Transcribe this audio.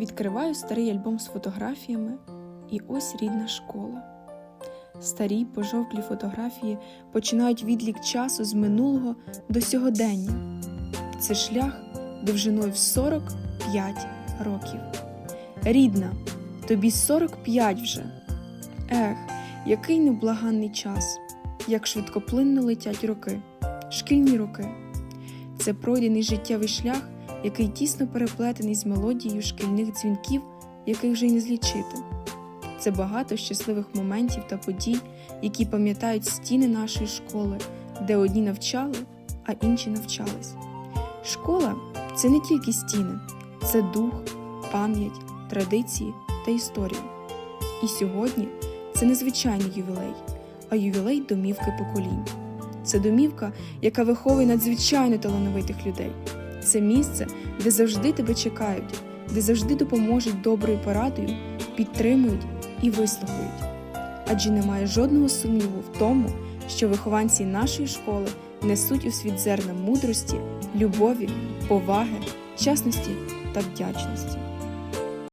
Відкриваю старий альбом з фотографіями, і ось рідна школа. Старі пожовклі фотографії починають відлік часу з минулого до сьогодення. Це шлях довжиною в 45 років. Рідна, тобі 45 вже. Ех, який невблаганний час, як швидкоплинно летять роки, шкільні роки. Це пройдений життєвий шлях, який тісно переплетений з мелодією шкільних дзвінків, яких вже й не злічити. Це багато щасливих моментів та подій, які пам'ятають стіни нашої школи, де одні навчали, а інші навчались. Школа це не тільки стіни, це дух, пам'ять, традиції та історія. І сьогодні це не звичайний ювілей, а ювілей домівки поколінь. Це домівка, яка виховує надзвичайно талановитих людей. Це місце, де завжди тебе чекають, де завжди допоможуть доброю порадою, підтримують і вислухають. Адже немає жодного сумніву в тому, що вихованці нашої школи несуть у світ зерна мудрості, любові, поваги, чесності та вдячності.